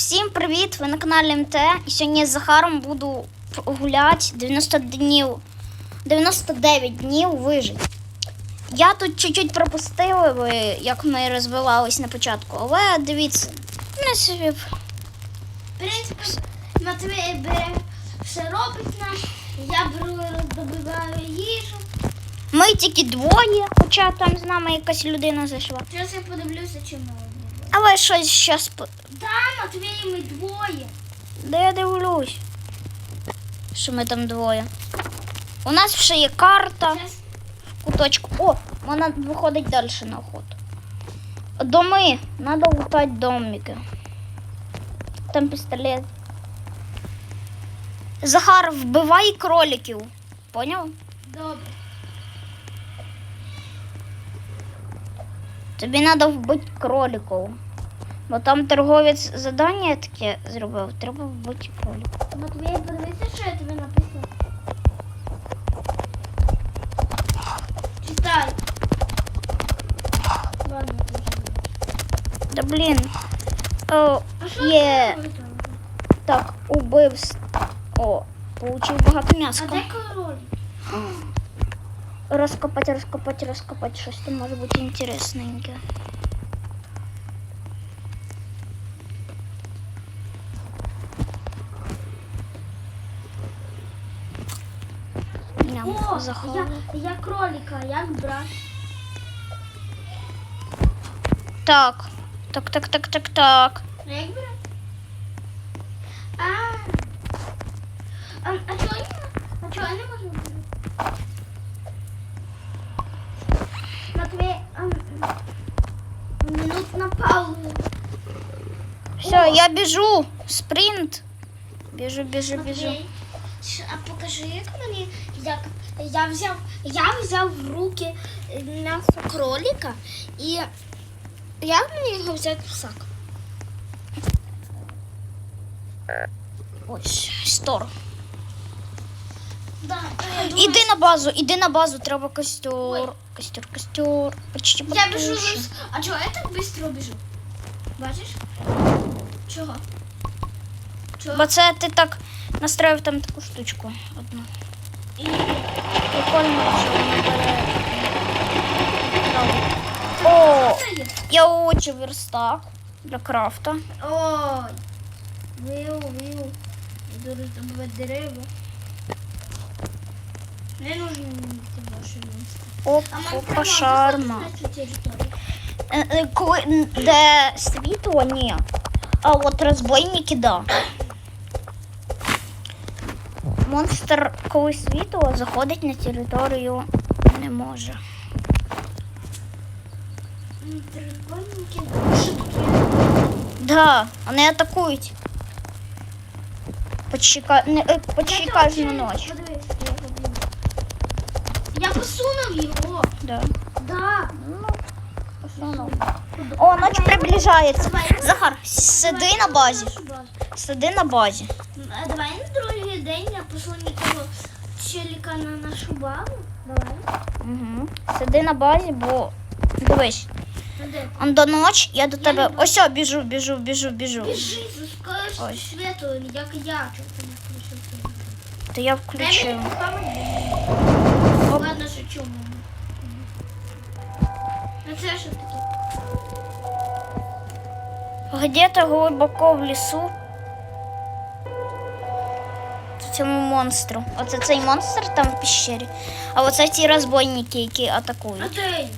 Всім привіт! Ви на каналі МТ. І сьогодні з Захаром буду гуляти 90 днів, 99 днів вижить. Я тут чуть-чуть пропустила, як ми розвивались на початку, але дивіться, ми собі. В принципі, Матвій бере все робить нам. Я беру добиваю їжу. Ми тільки двоє, хоча там з нами якась людина зайшла. Зараз я подивлюся, чи одні. Але щось зараз. Та, Матвій, ми двоє. Де я дивлюсь? Що ми там двоє. У нас ще є карта. Зараз куточку. О, вона виходить далі на охоту. Доми. Надо лутати домики. Там пістолет. Захар, вбивай кроликів. Поняв? добре. Тобі треба вбити кроликів. Бо там торговець задання таке зробив. Треба вбити кроликів. Матвій, подивися, що я тобі написав. Читай. Ладно, ти вже. Да блін. О, А є. Так, убивств. О, получив багато А м'яска. де король? Розкопати, розкопати, розкопати. Щось там може бути інтересненьке. Ням, О, я, я кролика, як брат. Так. Так, так, так, так, так. Ну, як брат? А, а, а чого я, а чого я не можу Все, я біжу. Спринт. Біжу, біжу, біжу. Матвій, ш- а покажи, як мені, як я взяв, я взяв в руки м'ясо кролика і як мені його взяти в сак? Ось, стор. Да, я думаю, Іди на базу, іди на базу, треба костер. Ой. Костер, костер. Почти Я біжу. потушен. з- А чого я так швидко біжу? Бачиш? Чого? Чого? Бо це ти так настроїв там таку штучку одну. І... Прикольно, що вона бере. О, я учу верстак для крафта. Ой. Виу, виу. Дуже добувати дерева. Не нужно мені це ваше місце. Оп, опа, шарма. Коли м, де світло, ні. А от розбойники, да. Монстр, коли світло, заходить на територію не може. Драконіки. Що? Да, вони атакують. Почти, не, е, почти Я кожну. Я. Я посунув його. Да. Да. Ну, О, ніч приближається. Захар, сиди на базі. Сиди на базі. А давай на другий день я пошлю нікого челіка на нашу базу. Давай. Угу. Сиди на базі, бо дивись. Он до ночі, я до Я тебе. Ось, о, біжу, біжу, біжу, біжу. Біжи, Ой. світу, як я. Чого не включив? То я включив. Ладно, шучу. мама. Ну це що таке? Где-то глибоко в лісу. Цьому монстру. Оце цей монстр там в піщері. А оце ті розбойники, які атакують. ти?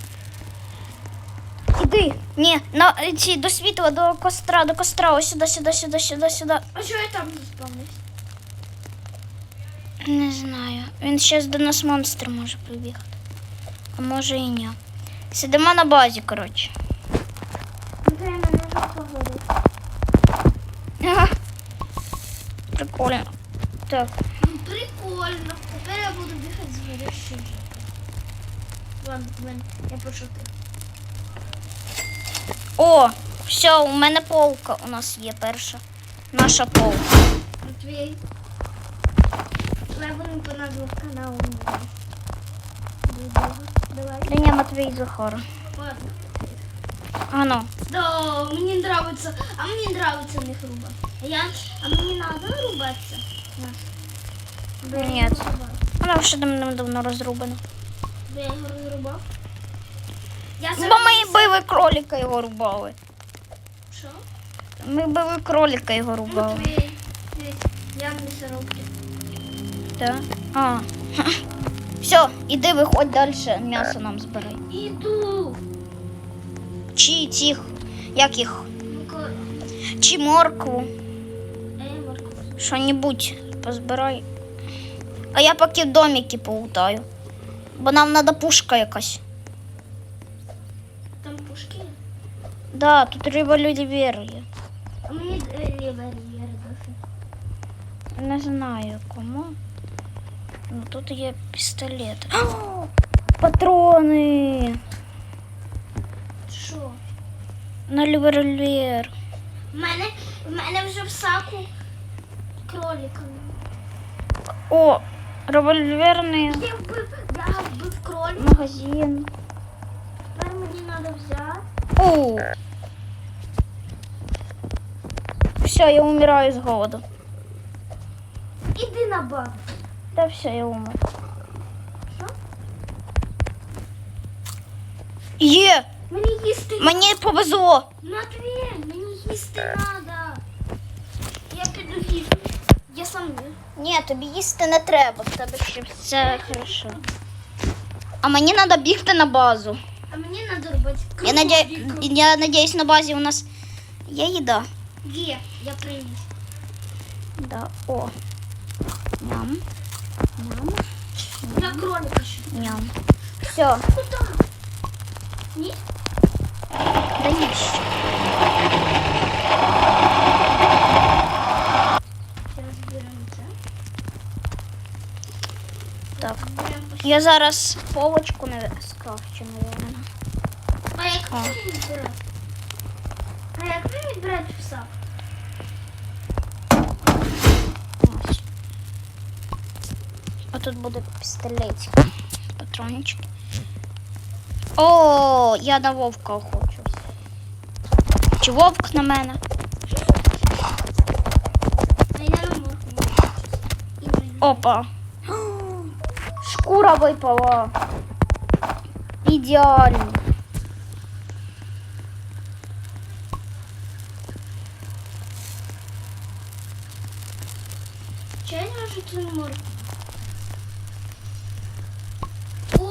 Іди. Ні, на ці до світла, до костра, до костра. Ось сюди, сюди, сюди, сюди, сюди. А що я там заспавнився? Не знаю. Він зараз до нас монстр може прибігти. А може і ні. Сидимо на базі, коротше. Ну. Ага. Прикольно. Так. Ну, Прикольно. Тепер я буду бігати з горящим Ладно, я пошутив. О, все, у мене полка у нас є перша. Наша полка. Матвій. Давай будемо по назву каналу. Линя Матвій Захара. Ладно. Ано. Да, мені нравится, а мені нравится них рубати. А я, а мені надо рубатися? Бо я Ні. його розрубав. Вона вже давно розрубана. Бо я його розрубав. Я Бо ми били кролика його рубали. Що? Ми били кролика його Ну, рубали. твій, твій, я місоробки. Так. А. Все, іди виходь далі, м'ясо нам збирай. Іду. Чи цих, як їх? Чи моркву. е, Що-небудь позбирай. А я поки домики полутаю. Бо нам треба пушка якась. Там пушки. Да, тут револьвер є. А мені е, револьвер досі. Не знаю кому. Ну тут є пістолет. О, Патрони Що? на револьвер. В мене, в мене вже в саку кролика. О, револьверний Я вбив, я вбив кролика. магазин. Тепер мені треба взяти. О. Все, я умираю з голоду. Іди на бак. Да все, я умер. Що? Є! Мені їсти. Мені повезло. Матвій, мені їсти треба. Я піду їсти. Я сам не. Ні, тобі їсти не треба, в тебе ще все хорошо. А мені треба бігти на базу. А мені треба робити Я, надя... я надіюсь, на базі у нас є їда. Є, я приніс. Да. О. Ням. Ням. Я кролика ще. Ням. Все. Куда? Ні? Да ніщо. Зараз беремо це. Так. Беремо по- Я зараз полочку не скрафчу, наверное. А як А. мені відбирати? А як мені відбирати в сак? А тут буде пістолетик. Патрончики. О, я на вовка охочусь. Чи вовк на мене? А я на мені. Опа. Шкура випала. Ідеально. Чи я не можу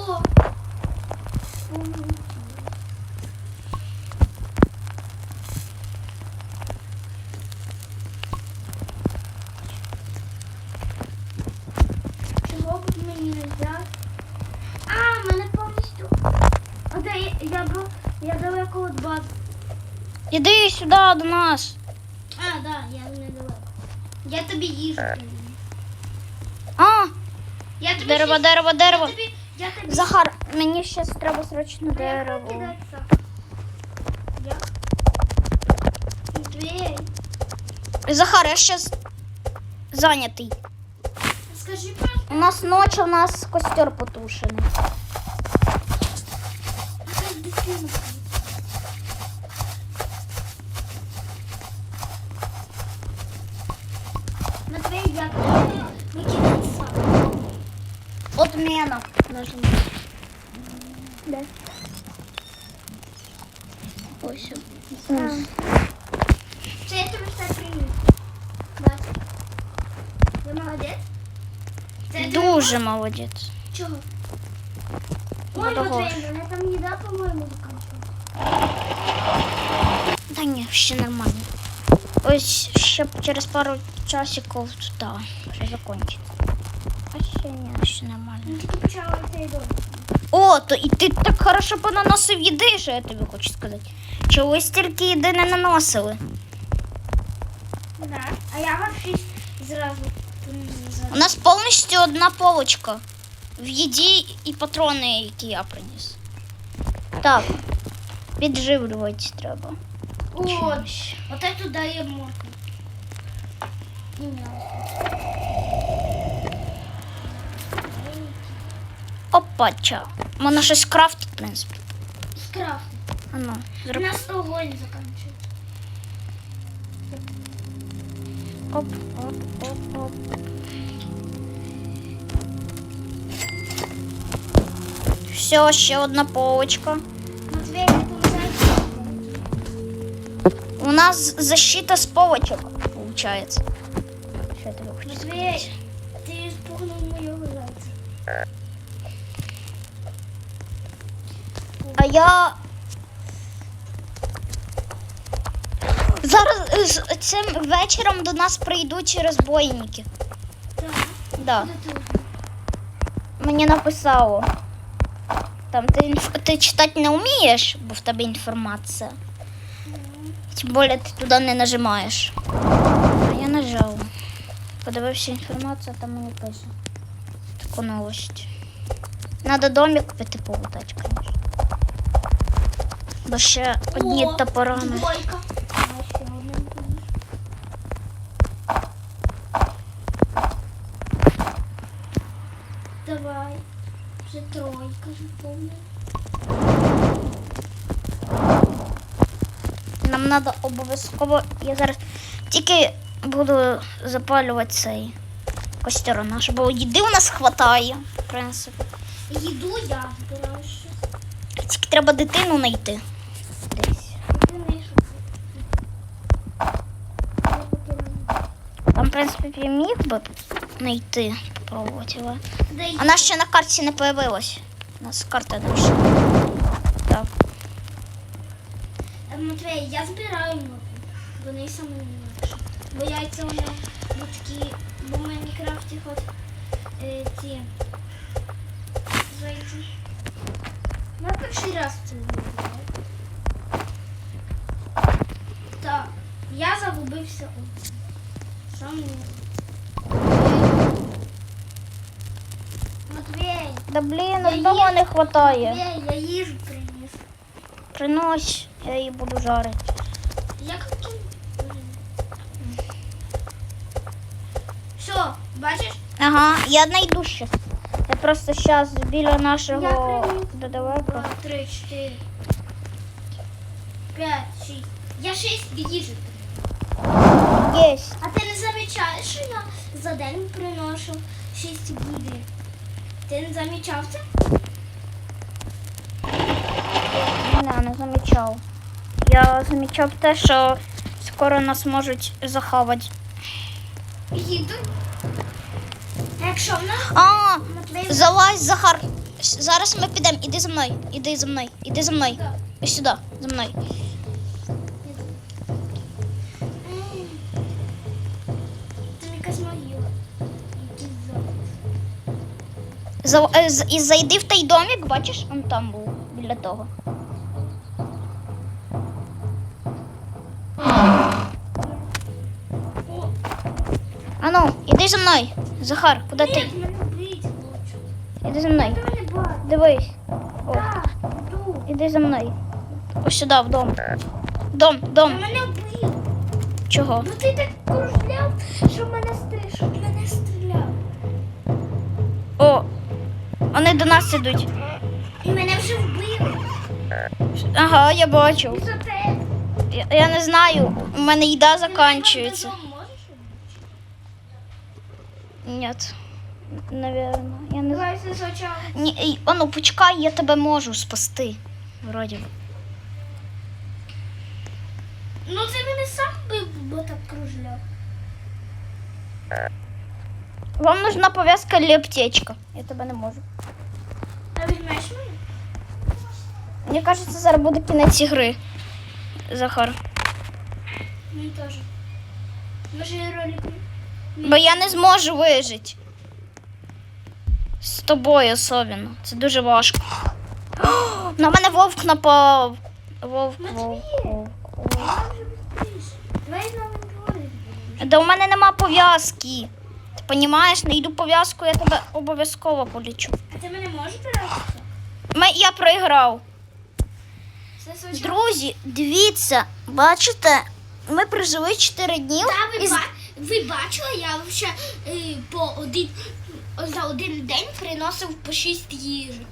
цю морку? О! М. Чого б мені не взяти? А, мене повністю. А я, я, бу- я далеко від бази. Іди сюди до нас. А, да, я недалеко. Я тобі їжу. А, Я тобі дерево, щось- дерево, дерево. Я тобі, я тобі Захар, мені ще треба срочно дерево. Як? Захар, я сейчас зайнятий. скажи. У нас ночь, у нас костер потушений. якась дитина. Матвій, як тобі викидатися? Отмена. Нажми. Де? Ось. Це я тобі все приніс. Бач. Ви молодець? Це я тобі Дуже молодець. Чого? Ну, Ой, того Матвій, мене там їда, по-моєму, закінчилась. Та ні, ще нормально. Ось ще через пару часиків да, вже закінчиться. А ще ні, ще нормально. Ну, тільки почала цей дом. О, то і ти так хорошо понаносив їди, що я тобі хочу сказати. Чогось стільки їди не наносили. Да. А я вообще зразу. У нас повністю одна полочка. В їді і патрони, які я приніс. Так, підживлювати треба. О, чимось. вот это дає морку. Опача. Можна щось крафтити, в принципі. Скрафти. А ну, У нас огонь закінчується. Оп, оп, оп, оп. Все, ще одна полочка. Матвій, не помиляйся. У нас защита с полочек, получается. Що я тобі хочу сказати? Матвій, ти спугнув мою зайця. А я. Зараз е, з цим вечором до нас прийдуть розбойники. Так, Да. Мені написало. Там ти, інф- ти читати не вмієш, бо в тебе інформація. Тим більше ти туди не нажимаєш. А я нажав. Подивився інформацію, там мені пише. Таку новость. Надо домик піти полутати, звісно. Бо ще одні топорами. Двойка. Треба обов'язково. Я зараз тільки буду запалювати цей костер наш, бо їди у нас хватає, в принципі. Їду я збираю щось. Тільки треба дитину знайти. Десь. Там, в принципі, міг би знайти, попробувати, але. Нас ще на карті не появилось. У нас карта наша. Матвей, я збираю мопи. Вони саме легше. Бо яйця у мене такі, бо в Майнкрафті хоч е, ці зайці. Ну, я перший раз це вибираю. Так, я загубився у сам. Матвей, Да блін, одного не вистачає. Матвей, я їжу приніс. Принось, я її буду жарити. Як? Все, бачиш? Ага, я знайду ще. Я просто зараз біля нашого додавека. Два, три, чотири, п'ять, шість. Я шість їжі. Єсть. А ти не замічаєш, що я за день приношу шість їди? Ти не замічав це? Не, не замічав. Я замічав те, що скоро нас можуть захавати. Якщо в нас А, залазь, Захар. Зараз ми підемо. Іди за мною. Іди за мною. Іди за мною. Ось сюди, за мною. Це якась могила. Якийсь зал. За, е, з- і зайди в той домик, бачиш, он там був біля того. Ану, іди за мною. Захар, куди ти? Іди за мною. Дивись. О, іди за мною. Ось сюди, в дом. Дом, дом. Чого? Бо ти так кружляв, що мене стріляв, що мене стріляв. О, вони до нас ідуть. І мене вже вбили. Ага, я бачу. Я, я не знаю, у мене їда закінчується. Ти мене можеш вбити? Ні. Наверно. Я не знаю. Давай спочатку. Ні, а ну почекай, я тебе можу спасти. Вроді. Ну ти мене сам бо так кружляв. Вам нужна пов'язка или аптечка. Я тебе не можу. А візьмеш мене? Мені кажеться, зараз буде кінець ігри. Захар. Мені теж. Може і ролик. Бо я не зможу вижити. З тобою особливо. Це дуже важко. О, на мене вовк напав. Вовк, вовк, вовк. Да у мене нема пов'язки. Ти розумієш, знайду пов'язку, я тебе обов'язково полічу. А ти мене можеш передати? Я проіграв. Друзі, дивіться, бачите, ми прожили 4 дні. Та ви, ба... ви бачили, я ще е, по один за один день приносив по шість їжі.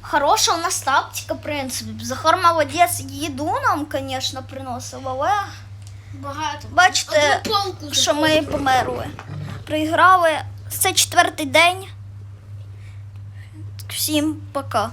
Хороша у нас тактика, в принципі. Захар молодець, їду нам, звісно, приносив, але Багато. Бачите, полку що ми померли. Проіграли. Це четвертий день. Всім пока.